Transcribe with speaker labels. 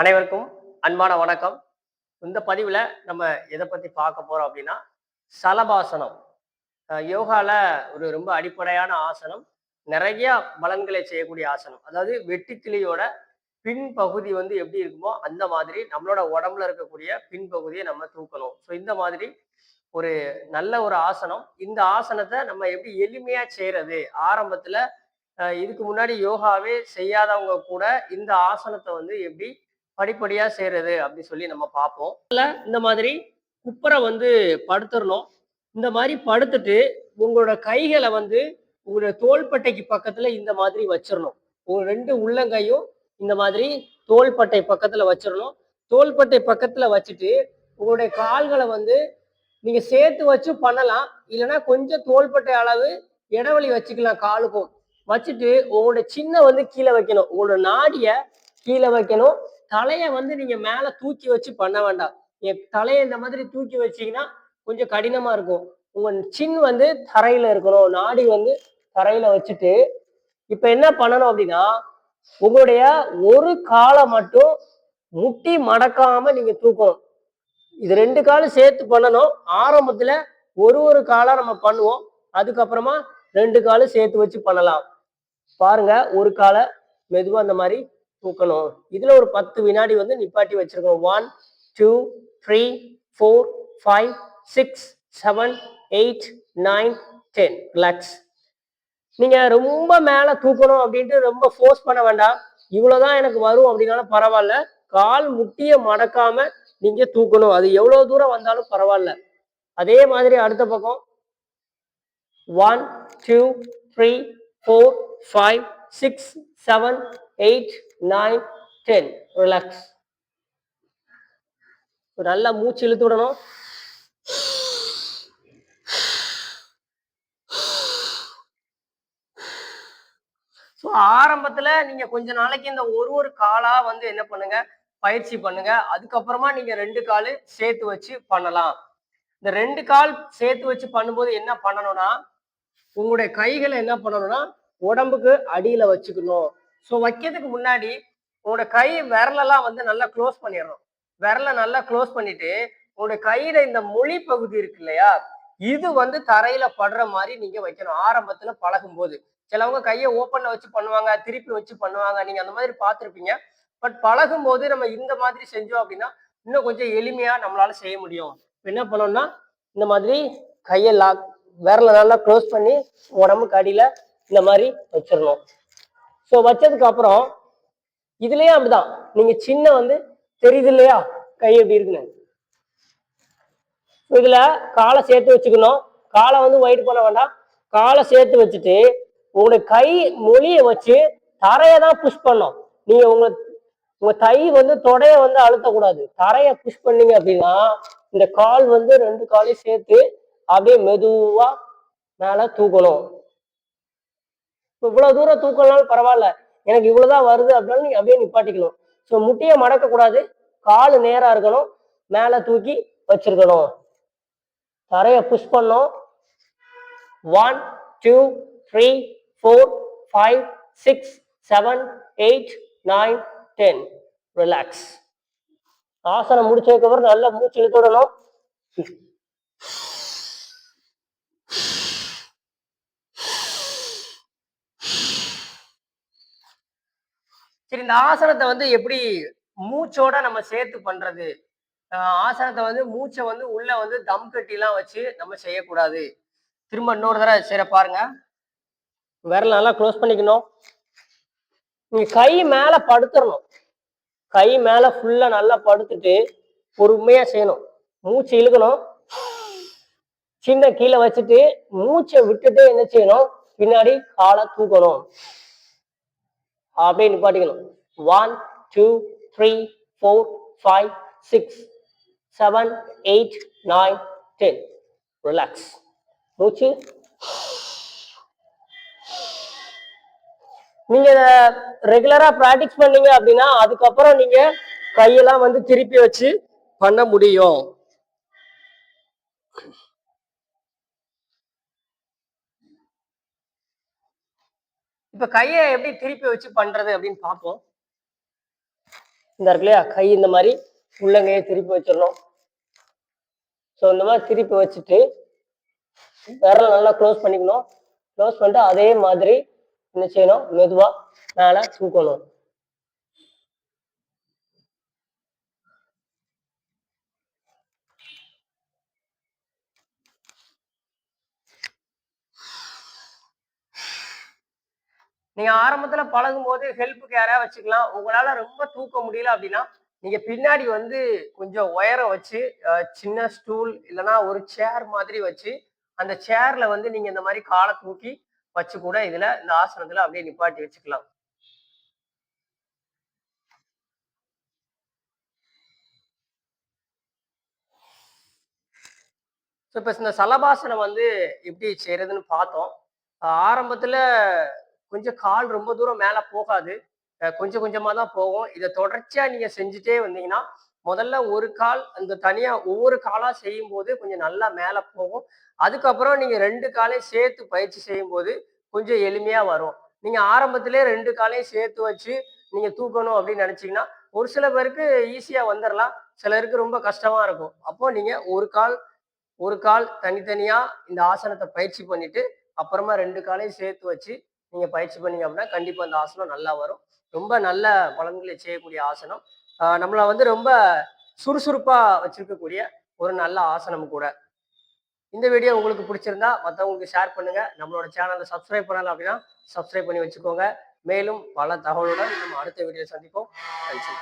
Speaker 1: அனைவருக்கும் அன்பான வணக்கம். இந்த பதிவில் நம்ம எதை பற்றி பார்க்க போகிறோம் அப்படின்னா சலபாசனம். யோகாவில் யோகால ஒரு ரொம்ப அடிப்படையான ஆசனம். நிறைய பலன்களை செய்யக்கூடிய ஆசனம். அதாவது வெட்டுக்கிளியோட பின்பகுதி வந்து எப்படி இருக்குமோ அந்த மாதிரி நம்மளோட உடம்புல இருக்கக்கூடிய பின்பகுதியை நம்ம தூக்கணும். ஸோ இந்த மாதிரி ஒரு நல்ல ஒரு ஆசனம். இந்த ஆசனத்தை நம்ம எப்படி எளிமையா செய்யறது? ஆரம்பத்துல இதுக்கு முன்னாடி யோகாவே செய்யாதவங்க கூட இந்த ஆசனத்தை வந்து எப்படி படிப்படியா செய்யறது அப்படி சொல்லி நம்ம பார்ப்போம். இந்த மாதிரி குப்பரை வந்து படுத்துடணும் இந்த மாதிரி படுத்துட்டு உங்களோட கைகளை வந்து உங்களோட தோள்பட்டைக்கு பக்கத்துல இந்த மாதிரி வச்சிடணும் உங்க ரெண்டு உள்ளங்கையும் இந்த மாதிரி தோள்பட்டை பக்கத்துல வச்சிடணும் தோள்பட்டை பக்கத்துல வச்சுட்டு உங்களுடைய கால்களை வந்து நீங்க சேர்த்து வச்சு பண்ணலாம். இல்லைன்னா கொஞ்சம் தோள்பட்டை அளவு இடைவெளி வச்சுக்கலாம் காலுக்கும். வச்சுட்டு உங்களோட சின்ன வந்து கீழே வைக்கணும். உங்களோட நாடிய கீழே வைக்கணும். தலையை வந்து நீங்க மேல தூக்கி வச்சு பண்ண வேண்டாம். என் தலையை இந்த மாதிரி தூக்கி வச்சீங்கன்னா கொஞ்சம் கடினமா இருக்கும். உங்க சின் வந்து தரையில இருக்கணும். நாடி வந்து தரையில வச்சுட்டு இப்ப என்ன பண்ணணும் அப்படின்னா உங்களுடைய ஒரு காலை மட்டும் முட்டி மடக்காம நீங்க தூக்கணும். இது ரெண்டு காலும் சேர்த்து பண்ணணும். ஆரம்பத்துல ஒரு ஒரு காலா நம்ம பண்ணுவோம். அதுக்கப்புறமா ரெண்டு காலும் சேர்த்து வச்சு பண்ணலாம். பாருங்க ஒரு காலை மெதுவா அந்த மாதிரி தூக்கணும். இதுல ஒரு பத்து வினாடி வந்து நிப்பாட்டி வச்சிருக்கோம். One two three four five six seven eight nine ten relax நீங்க ரொம்ப மேல தூக்கணும் அப்படின்ட்டு ரொம்ப ஃபோர்ஸ் பண்ண வேண்டாம். இவ்வளவுதான் எனக்கு வரும் அப்படின்னாலும் பரவாயில்ல. கால் முட்டிய மடக்காம நீங்க தூக்கணும். அது எவ்வளவு தூரம் வந்தாலும் பரவாயில்ல. அதே மாதிரி அடுத்த பக்கம். One two three four five six seven eight nine ten relax நல்லா மூச்சு இழுத்து விடணும். ஸோ ஆரம்பத்தில் நீங்கள் கொஞ்ச நாளைக்கு இந்த ஒரு ஒரு காலாக வந்து என்ன பண்ணுங்க? பயிற்சி பண்ணுங்க. அதுக்கப்புறமா நீங்கள் ரெண்டு கால் சேர்த்து வச்சு பண்ணலாம். இந்த ரெண்டு கால் சேர்த்து வச்சு பண்ணும்போது என்ன பண்ணணும்னா உங்களுடைய கைகளை என்ன பண்ணணும்னா உடம்புக்கு அடியில் வச்சுக்கணும். ஸோ வைக்கிறதுக்கு முன்னாடி உங்களோட கை விரலெல்லாம் வந்து நல்லா க்ளோஸ் பண்ணிடுறோம் விரலை நல்லா க்ளோஸ் பண்ணிட்டு உங்களோட கையில இந்த மொழி பகுதி இருக்கு இல்லையா? இது வந்து தரையில படுற மாதிரி நீங்க வைக்கணும். ஆரம்பத்துல பழகும் போது சிலவங்க கையை ஓப்பன்ல வச்சு பண்ணுவாங்க திருப்பி வச்சு பண்ணுவாங்க. நீங்க அந்த மாதிரி பார்த்துருப்பீங்க. பட் பழகும் போது நம்ம இந்த மாதிரி செஞ்சோம் அப்படின்னா இன்னும் கொஞ்சம் எளிமையா நம்மளால செய்ய முடியும். என்ன பண்ணோம்னா இந்த மாதிரி கையை லாக் விரல நல்லா க்ளோஸ் பண்ணி உடம்புக்கு அடியில இந்த மாதிரி வச்சிடணும். ஸோ வச்சதுக்கு அப்புறம் இதுலயே அப்படிதான். நீங்க சின்ன வந்து தெரியுது இல்லையா? கை எப்படி இருக்குன்னு. இதுல காலை சேர்த்து வச்சுக்கணும். காலை வந்து ஒயிட் பண்ண வேண்டாம். காலை சேர்த்து வச்சுட்டு உங்களுடைய கை மொழியை வச்சு தரையை தான் புஷ் பண்ணும் நீங்க உங்க உங்க தை வந்து தொடைய வந்து அழுத்தக்கூடாது. தரையை புஷ் பண்ணீங்க அப்படின்னா இந்த கால் வந்து ரெண்டு காலையும் சேர்த்து அப்படியே மெதுவா மேல தூக்கணும். இவ்வளவு தூரம் தூக்கலனாலும் பரவாயில்ல. எனக்கு இவ்வளவுதான் வருது அப்படின்னாலும் நீங்க அப்படியே நிப்பாட்டிக்கணும். ஸோ முட்டியை மடக்க கூடாது. கால் நேரா இருக்கணும். மேல தூக்கி வச்சிருக்கணும். தரையை புஷ் பண்ணோம் one two three four five six seven eight nine ten relax ஆசனம் முடிச்சதுக்கப்புறம் நல்லா மூச்சு இழுத்து விடணும். சரி இந்த ஆசனத்தை வந்து எப்படி மூச்சோட நம்ம சேர்த்து பண்றது? ஆசனத்தை வந்து மூச்சை வந்து உள்ள வந்து தம் கட்டிலாம் வச்சு நம்ம செய்யக்கூடாது. திரும்ப இன்னொரு தடவை சரி பாருங்க. விரல் நல்லா க்ளோஸ் பண்ணிக்கணும். நீங்க கை மேல படுத்துடணும் கை மேல ஃபுல்லா நல்லா படுத்துட்டு பொறுமையா செய்யணும். மூச்சு இழுக்கணும். சின்ன கீழே வச்சுட்டு மூச்சை விட்டுட்டு என்ன செய்யணும்? பின்னாடி காலை தூக்கணும். அப்படியே நிப்பாட்டிக்கணும். One two three four five six seven eight nine ten relax மூச்சு. நீங்க ரெகுலரா ப்ராக்டிஸ் பண்ணீங்க அப்படின்னா அதுக்கப்புறம் நீங்க கையெல்லாம் வந்து திருப்பி வச்சு பண்ண முடியும். இப்ப கையை எப்படி திருப்பி வச்சு பண்றது அப்படின்னு பார்ப்போம் இந்த இருக்கு இல்லையா கை இந்த மாதிரி உள்ளங்கையை திருப்பி வச்சிடணும். ஸோ இந்த மாதிரி திருப்பி வச்சுட்டு விரல் நல்லா க்ளோஸ் பண்ணிக்கணும். க்ளோஸ் பண்ணிட்டு அதே மாதிரி என்ன செய்யணும்? மெதுவாக மேலே தூக்கணும். நீங்க ஆரம்பத்துல பழகும் போது ஹெல்ப்புக்கு யாரையா வச்சுக்கலாம். உங்களால ரொம்ப தூக்க முடியல அப்படின்னா நீங்க பின்னாடி வந்து கொஞ்சம் உயரம் வச்சு சின்ன ஸ்டூல் இல்லைன்னா ஒரு சேர் மாதிரி வச்சு அந்த சேர்ல வந்து நீங்க இந்த மாதிரி காலை தூக்கி வச்சு கூட இதுல இந்த ஆசனத்துல அப்படியே நிப்பாட்டி வச்சுக்கலாம். ஸோ இப்போ இந்த சலபாசனம் வந்து எப்படி செய்யறதுன்னு பார்த்தோம். ஆரம்பத்தில் ஆரம்பத்துல கொஞ்சம் கால் ரொம்ப தூரம் மேலே போகாது. கொஞ்சம் கொஞ்சமாக தான் போகும். இதை தொடர்ச்சியாக நீங்கள் செஞ்சுட்டே வந்தீங்கன்னா முதல்ல ஒரு கால் அந்த தனியாக ஒவ்வொரு காலாக செய்யும் போது கொஞ்சம் நல்லா மேலே போகும். அதுக்கப்புறம் நீங்கள் ரெண்டு காலையும் சேர்த்து பயிற்சி செய்யும் போது கொஞ்சம் எளிமையாக வரும். நீங்கள் ஆரம்பத்திலே ரெண்டு காலையும் சேர்த்து வச்சு நீங்கள் தூக்கணும் அப்படின்னு நினச்சிங்கன்னா ஒரு சில பேருக்கு ஈஸியாக வந்துடலாம் சிலருக்கு ரொம்ப கஷ்டமாக இருக்கும். அப்போது நீங்கள் ஒரு கால் ஒரு கால் தனித்தனியாக இந்த ஆசனத்தை பயிற்சி பண்ணிவிட்டு அப்புறமா ரெண்டு காலையும் சேர்த்து வச்சு நீங்க பயிற்சி பண்ணீங்க அப்படின்னா கண்டிப்பா அந்த ஆசனம் நல்லா வரும். ரொம்ப நல்ல பலன்களை செய்யக்கூடிய ஆசனம். ஆஹ் நம்மள வந்து ரொம்ப சுறுசுறுப்பா வச்சிருக்கக்கூடிய ஒரு நல்ல ஆசனம் கூட. இந்த வீடியோ உங்களுக்கு பிடிச்சிருந்தா மற்றவங்களுக்கு ஷேர் பண்ணுங்க. நம்மளோட சேனலை சப்ஸ்கிரைப் பண்ணலாம் அப்படின்னா சப்ஸ்கிரைப் பண்ணி வச்சுக்கோங்க. மேலும் பல தகவலுடன் நம்ம அடுத்த வீடியோ சந்திப்போம். நன்றி.